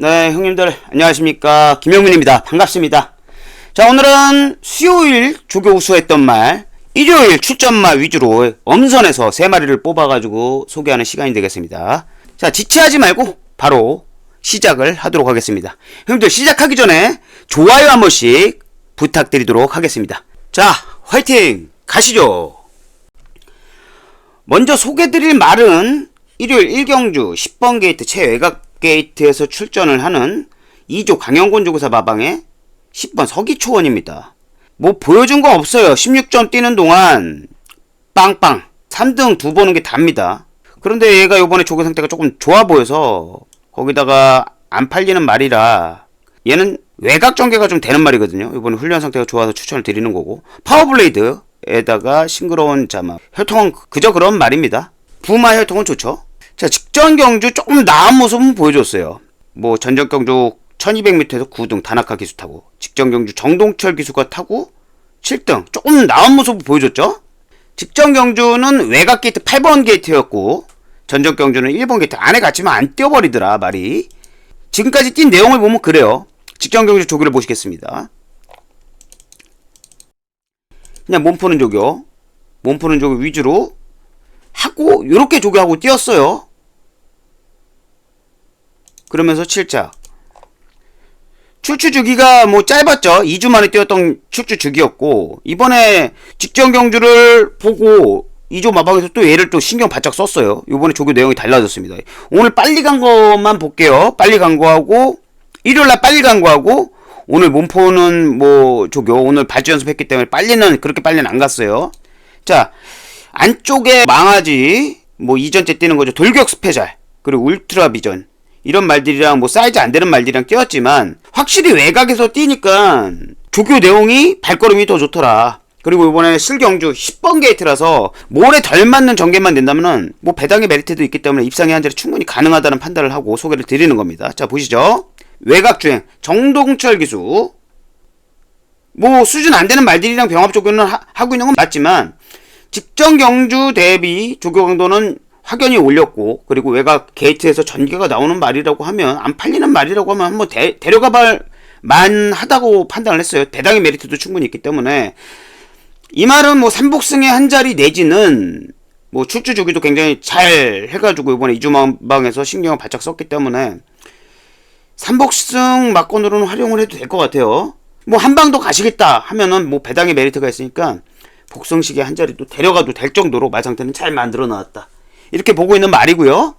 네, 형님들 안녕하십니까 김영민입니다. 반갑습니다. 자, 오늘은 수요일 조교 우수 했던 말, 일요일 출전말 위주로 엄선해서 세 마리를 뽑아가지고 소개하는 시간이 되겠습니다. 자, 지체하지 말고 바로 시작을 하도록 하겠습니다. 형님들 시작하기 전에 좋아요 한 번씩 부탁드리도록 하겠습니다. 자, 화이팅! 가시죠! 먼저 소개드릴 말은 일요일 1경주 10번 게이트 최외곽 게이트에서 출전을 하는 2조 강영곤 조교사 마방의 10번 서기초원입니다. 뭐 보여준 거 없어요. 16점 뛰는 동안 빵빵 3등 두 번은 게 답니다. 그런데 얘가 요번에 조교 상태가 조금 좋아 보여서 거기다가 안 팔리는 말이라 얘는 외곽 전개가 좀 되는 말이거든요. 이번에 훈련 상태가 좋아서 추천을 드리는 거고 파워블레이드에다가 싱그러운 자막 혈통은 그저 그런 말입니다. 부마 혈통은 좋죠. 자 직전 경주 조금 나은 모습은 보여줬어요. 뭐 전전 경주 1200m에서 9등 다나카 기수 타고 직전 경주 정동철 기수가 타고 7등 조금 나은 모습을 보여줬죠. 직전 경주는 외곽 게이트 8번 게이트였고 전전 경주는 1번 게이트 안에 갇히면 안 뛰어버리더라 말이 지금까지 뛴 내용을 보면 그래요. 직전 경주 조교를 보시겠습니다. 그냥 몸 푸는 조교, 몸 푸는 조교 위주로 하고 이렇게 조교하고 뛰었어요. 그러면서 7작. 출주 주기가 뭐 짧았죠. 2주 만에 뛰었던 출주 주기였고 이번에 직전 경주를 보고 2조 마방에서 또 얘를 또 신경 바짝 썼어요. 이번에 조교 내용이 달라졌습니다. 오늘 빨리 간 것만 볼게요. 빨리 간 거하고 일요일날 빨리 간 거하고 오늘 몸포는 뭐 조교 오늘 발주 연습했기 때문에 빨리는 그렇게 빨리는 안 갔어요. 자 안쪽에 망아지 뭐 이전째 뛰는 거죠. 돌격 스페셜 그리고 울트라 비전 이런 말들이랑 뭐 사이즈 안 되는 말들이랑 뛰었지만 확실히 외곽에서 뛰니까 조교 내용이 발걸음이 더 좋더라. 그리고 이번에 실경주 10번 게이트라서 모래 덜 맞는 전개만 된다면은 뭐 배당의 메리트도 있기 때문에 입상의 한 자리 충분히 가능하다는 판단을 하고 소개를 드리는 겁니다. 자 보시죠. 외곽 주행 정동철 기수 뭐 수준 안 되는 말들이랑 병합 조교는 하, 하고 있는 건 맞지만 직전 경주 대비 조교 강도는 확연히 올렸고 그리고 외곽 게이트에서 전개가 나오는 말이라고 하면 안 팔리는 말이라고 하면 한번 데, 데려가 볼 만하다고 판단을 했어요. 대당의 메리트도 충분히 있기 때문에 이 말은 뭐 삼복승의 한 자리 내지는 뭐 출주 주기도 굉장히 잘 해가지고 이번에 이주망방에서 신경을 바짝 썼기 때문에 삼복승 막건으로는 활용을 해도 될 것 같아요. 뭐 한방 더 가시겠다 하면은 뭐 배당의 메리트가 있으니까 복성식의 한 자리 또 데려가도 될 정도로 말 상태는 잘 만들어 놨다. 이렇게 보고 있는 말이고요.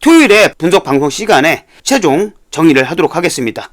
토요일에 분석 방송 시간에 최종 정리를 하도록 하겠습니다.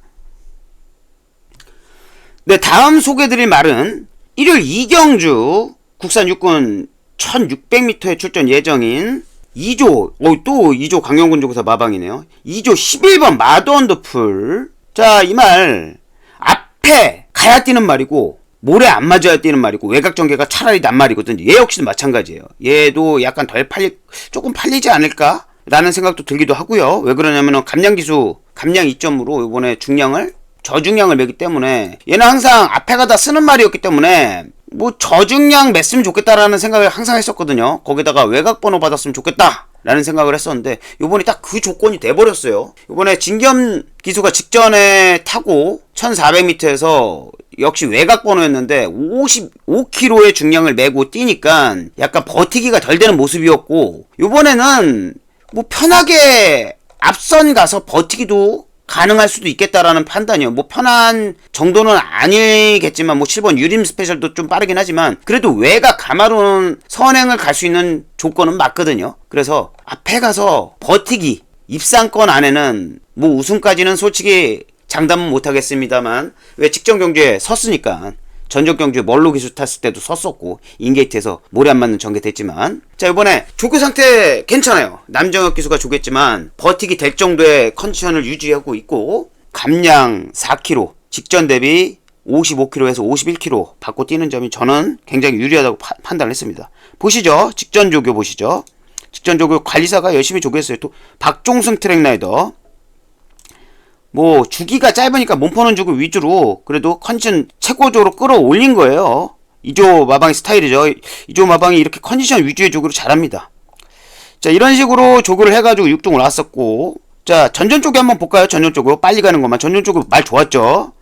네, 다음 소개드릴 말은 일요일 이경주 국산 육군 1600m에 출전 예정인 2조, 어, 또 2조 강영군 조교사 마방이네요. 2조 11번 마더 언더풀. 자, 이 말, 앞에 가야 뛰는 말이고, 모래 안 맞아야 뛰는 말이고, 외곽 전개가 차라리 난 말이거든요. 얘 역시도 마찬가지예요. 얘도 약간 덜 팔리, 조금 팔리지 않을까? 라는 생각도 들기도 하고요. 왜 그러냐면은 감량 기수, 감량 2점으로 이번에 중량을 저중량을 매기 때문에 얘는 항상 앞에 가다 쓰는 말이었기 때문에 뭐 저중량 맸으면 좋겠다라는 생각을 항상 했었거든요. 거기다가 외곽 번호 받았으면 좋겠다. 라는 생각을 했었는데 요번에 딱 그 조건이 돼버렸어요. 요번에 진겸 기수가 직전에 타고 1400m에서 역시 외곽 번호였는데 55kg의 중량을 메고 뛰니까 약간 버티기가 덜 되는 모습이었고 요번에는 뭐 편하게 앞선 가서 버티기도 가능할 수도 있겠다라는 판단이요. 뭐 편한 정도는 아니겠지만 뭐 7번 유림 스페셜도 좀 빠르긴 하지만 그래도 외곽 가마로는 선행을 갈 수 있는 조건은 맞거든요. 그래서 앞에 가서 버티기 입상권 안에는 뭐 우승까지는 솔직히 장담은 못 하겠습니다만 왜 직전 경주에 섰으니까 전적 경주에 멀로 기수 탔을 때도 섰었고 인게이트에서 모래 안 맞는 전개됐지만. 자 이번에 조교 상태 괜찮아요. 남정혁 기수가 조겠지만 버티기 될 정도의 컨디션을 유지하고 있고 감량 4kg 직전 대비 55kg에서 51kg 받고 뛰는 점이 저는 굉장히 유리하다고 파- 판단을 했습니다. 보시죠. 직전 조교 보시죠. 직전 조교 관리사가 열심히 조교했어요. 또 박종승 트랙라이더 뭐 주기가 짧으니까 몸푸는 주고 위주로 그래도 컨디션 최고조로 끌어올린 거예요. 이조 마방의 스타일이죠. 이조 마방이 이렇게 컨디션 위주의 조교를 잘합니다. 자 이런 식으로 조교를 해가지고 6등 올랐었고 자, 전전 쪽에 한번 볼까요? 전전 쪽으로. 빨리 가는 것만. 전전 쪽으로 말 좋았죠?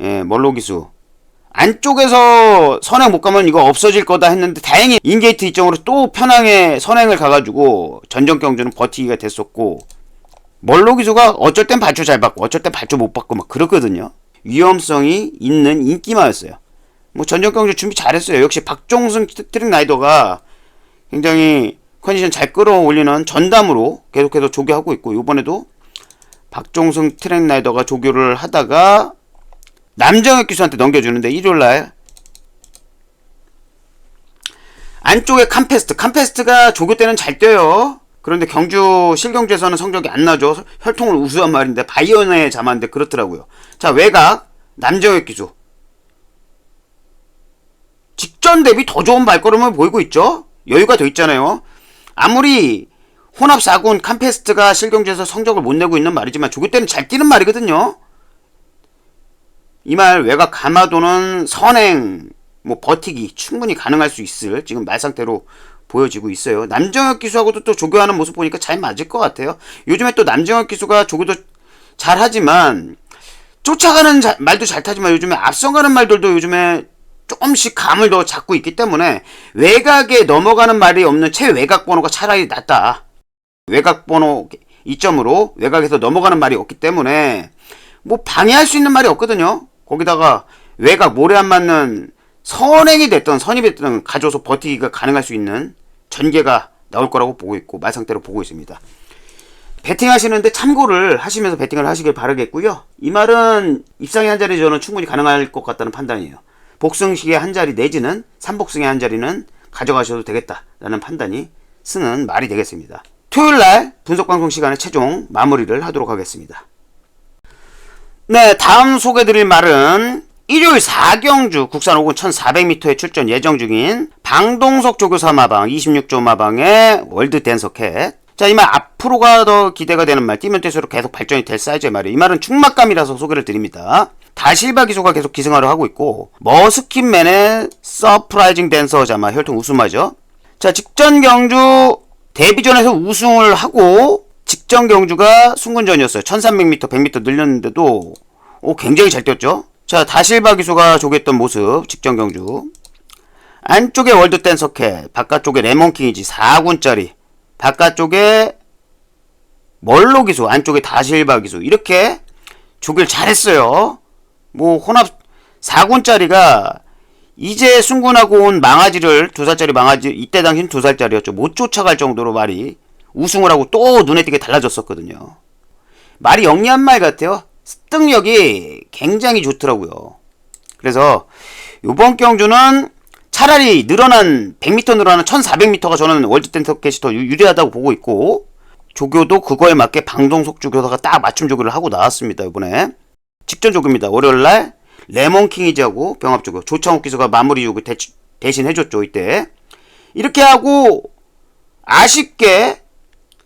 예, 멀로 기수. 안쪽에서 선행 못 가면 이거 없어질 거다 했는데 다행히 인게이트 이점으로 또 편하게 선행을 가가지고 전전 경주는 버티기가 됐었고 멀로 기수가 어쩔 땐 발주 잘 받고 어쩔 땐 발주 못 받고 막 그렇거든요. 위험성이 있는 인기마였어요. 뭐 전전 경주 준비 잘했어요. 역시 박종승 트랙 라이더가 굉장히 컨디션 잘 끌어올리는 전담으로 계속해서 조교하고 있고 이번에도 박종승 트랙 라이더가 조교를 하다가 남정혁 기수한테 넘겨주는데 일요일날 안쪽에 캄페스트 캄페스트가 조교 때는 잘 뛰어요 그런데 경주 실경주에서는 성적이 안 나죠. 혈통을 우수한 말인데 바이언에 잠았는데 그렇더라고요. 자 외곽 남정혁 기수. 직전 대비 더 좋은 발걸음을 보이고 있죠? 여유가 돼 있잖아요. 아무리 혼합 4군 캄페스트가 실경주에서 성적을 못 내고 있는 말이지만 조교 때는 잘 뛰는 말이거든요. 이 말 외곽 가마도는 선행 뭐 버티기 충분히 가능할 수 있을 지금 말 상태로 보여지고 있어요. 남정혁 기수하고도 또 조교하는 모습 보니까 잘 맞을 것 같아요. 요즘에 또 남정혁 기수가 조교도 잘하지만 쫓아가는 자- 말도 잘 타지만 요즘에 앞서가는 말들도 요즘에 조금씩 감을 더 잡고 있기 때문에 외곽에 넘어가는 말이 없는 최외곽 번호가 차라리 낫다. 외곽 번호 이점으로 외곽에서 넘어가는 말이 없기 때문에 뭐 방해할 수 있는 말이 없거든요. 거기다가 외곽 모래 안 맞는 선행이 됐던 선입이 됐던 가져서 버티기가 가능할 수 있는 전개가 나올 거라고 보고 있고 말 상태로 보고 있습니다. 배팅 하시는데 참고를 하시면서 배팅을 하시길 바라겠고요. 이 말은 입상의 한 자리 저는 충분히 가능할 것 같다는 판단이에요. 복승식의 한 자리 내지는 삼복승의 한 자리는 가져가셔도 되겠다라는 판단이 쓰는 말이 되겠습니다. 토요일 날 분석 방송 시간에 최종 마무리를 하도록 하겠습니다. 네, 다음 소개드릴 말은 일요일 4경주 국산 5군 1400m에 출전 예정 중인 방동석 조교사 마방 26조 마방의 월드 댄서캣 자, 이 말 앞으로가 더 기대가 되는 말, 뛰면 뛸수록 계속 발전이 될 사이즈의 말이에요. 이 말은 충막감이라서 소개를 드립니다. 다실바 기소가 계속 기승하려 하고 있고, 머스킨맨의 서프라이징 댄서 자마 혈통 우승하죠. 자, 직전 경주 데뷔전에서 우승을 하고, 직전 경주가 순군전이었어요. 1300m, 100m 늘렸는데도, 오, 굉장히 잘 뛰었죠? 자, 다실바 기소가 조개했던 모습, 직전 경주. 안쪽에 월드 댄서캣, 바깥쪽에 레몬킹이지, 4군짜리. 바깥쪽에 멀로 기수, 안쪽에 다실바 기수. 이렇게 조길 잘했어요. 뭐, 혼합 4군짜리가 이제 순군하고 온 망아지를, 두 살짜리 망아지, 이때 당시는 두 살짜리였죠. 못 쫓아갈 정도로 말이 우승을 하고 또 눈에 띄게 달라졌었거든요. 말이 영리한 말 같아요. 습득력이 굉장히 좋더라고요. 그래서 요번 경주는 차라리 늘어난 100m 늘어나는 1400m가 저는 월드 댄서켓이 더 유- 유리하다고 보고 있고 조교도 그거에 맞게 방동석 조교사가 딱 맞춤 조교를 하고 나왔습니다 이번에. 직전 조교입니다. 월요일날 레몬킹이지하고 병합 조교 조창욱 기수가 마무리 대, 대신 해줬죠 이때. 이렇게 하고 아쉽게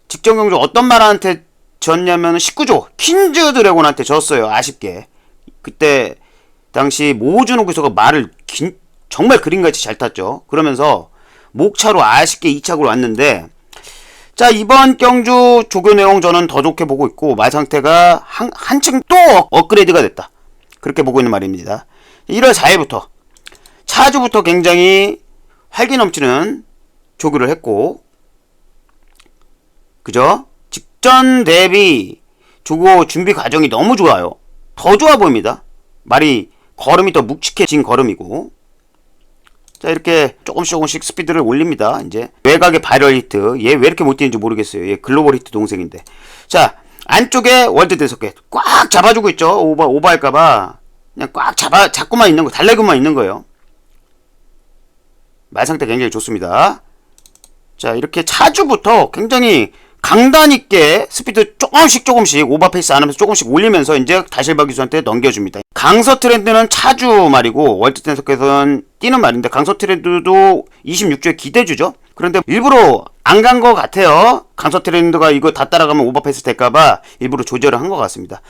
직전 경주 어떤 말한테 졌냐면 19조 퀸즈 드래곤한테 졌어요 아쉽게. 그때 당시 모준호 기수가 말을 긴- 정말 그림같이 잘 탔죠. 그러면서 목차로 아쉽게 2착으로 왔는데 자 이번 경주 조교 내용 저는 더 좋게 보고 있고 말 상태가 한, 한층 또 업그레이드가 됐다. 그렇게 보고 있는 말입니다. 1월 4일부터 차주부터 굉장히 활기 넘치는 조교를 했고 그죠? 직전 대비 조교 준비 과정이 너무 좋아요. 더 좋아 보입니다. 말이 걸음이 더 묵직해진 걸음이고. 자, 이렇게 조금씩 조금씩 스피드를 올립니다. 이제 외곽의 바이럴 히트. 얘 왜 이렇게 못 뛰는지 모르겠어요. 얘 글로벌 히트 동생인데. 자, 안쪽에 월드 대석계 꽉 잡아주고 있죠. 오버, 오버할까봐. 그냥 꽉 잡아, 잡고만 있는 거, 달래고만 있는 거예요. 말 상태 굉장히 좋습니다. 자, 이렇게 차주부터 굉장히 강단 있게 스피드 조금씩 조금씩 오버페이스 안 하면서 조금씩 올리면서 이제 다실바 기수한테 넘겨줍니다. 강서 트렌드는 차주 말이고 월드 댄서께서는 뛰는 말인데 강서 트렌드도 26주에 기대주죠. 그런데 일부러 안 간 것 같아요. 강서 트렌드가 이거 다 따라가면 오버페이스 될까봐 일부러 조절을 한 것 같습니다.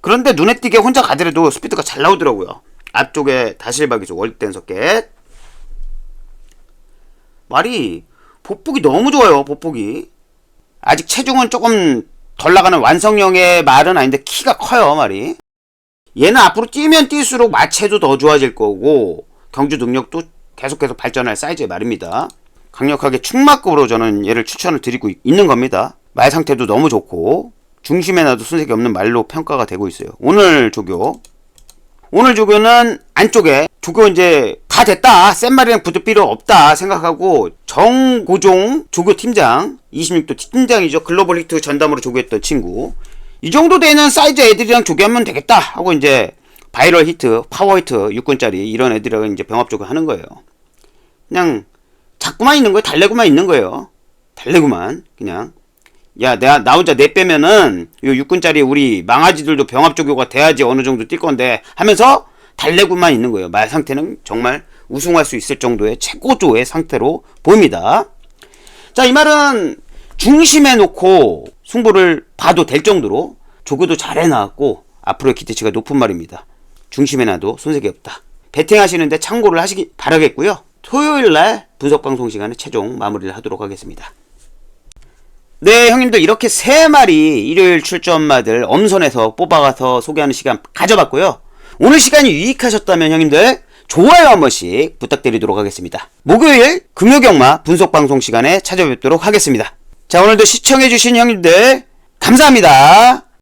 그런데 눈에 띄게 혼자 가더라도 스피드가 잘 나오더라고요. 앞쪽에 다실바 기수 월드 댄서께 말이 보폭이 너무 좋아요. 보폭이 아직 체중은 조금 덜 나가는 완성형의 말은 아닌데 키가 커요 말이. 얘는 앞으로 뛰면 뛸수록 마체도 더 좋아질 거고 경주 능력도 계속 계속 발전할 사이즈의 말입니다. 강력하게 충마급으로 저는 얘를 추천을 드리고 있- 있는 겁니다. 말 상태도 너무 좋고 중심에 놔도 순색이 없는 말로 평가가 되고 있어요. 오늘 조교. 오늘 조교는 안쪽에 조교 이제 다 됐다. 센 말이랑 붙을 필요 없다 생각하고 정고종 조교 팀장 26도 팀장이죠. 글로벌 히트 전담으로 조교했던 친구. 이 정도 되는 사이즈 애들이랑 조교하면 되겠다 하고 이제 바이럴 히트 파워 히트 6군짜리 이런 애들이랑 이제 병합 조교 하는 거예요. 그냥 잡고만 있는 거예요? 달래고만 있는 거예요? 달래고만 그냥. 야, 내가 나 혼자 내 빼면은 요 육군짜리 우리 망아지들도 병합 조교가 돼야지 어느 정도 뛸 건데 하면서 달래고만 있는 거예요. 말 상태는 정말 우승할 수 있을 정도의 최고조의 상태로 보입니다. 자, 이 말은 중심에 놓고 승부를 봐도 될 정도로 조교도 잘 해나왔고 앞으로의 기대치가 높은 말입니다. 중심에 놔도 손색이 없다. 배팅 하시는데 참고를 하시기 바라겠고요. 토요일 날 분석 방송 시간에 최종 마무리를 하도록 하겠습니다. 네, 형님들 이렇게 세 마리 일요일 출전마들 엄선해서 뽑아가서 소개하는 시간 가져봤고요. 오늘 시간이 유익하셨다면 형님들 좋아요 한 번씩 부탁드리도록 하겠습니다. 목요일 금요경마 분석 방송 시간에 찾아뵙도록 하겠습니다. 자, 오늘도 시청해주신 형님들 감사합니다.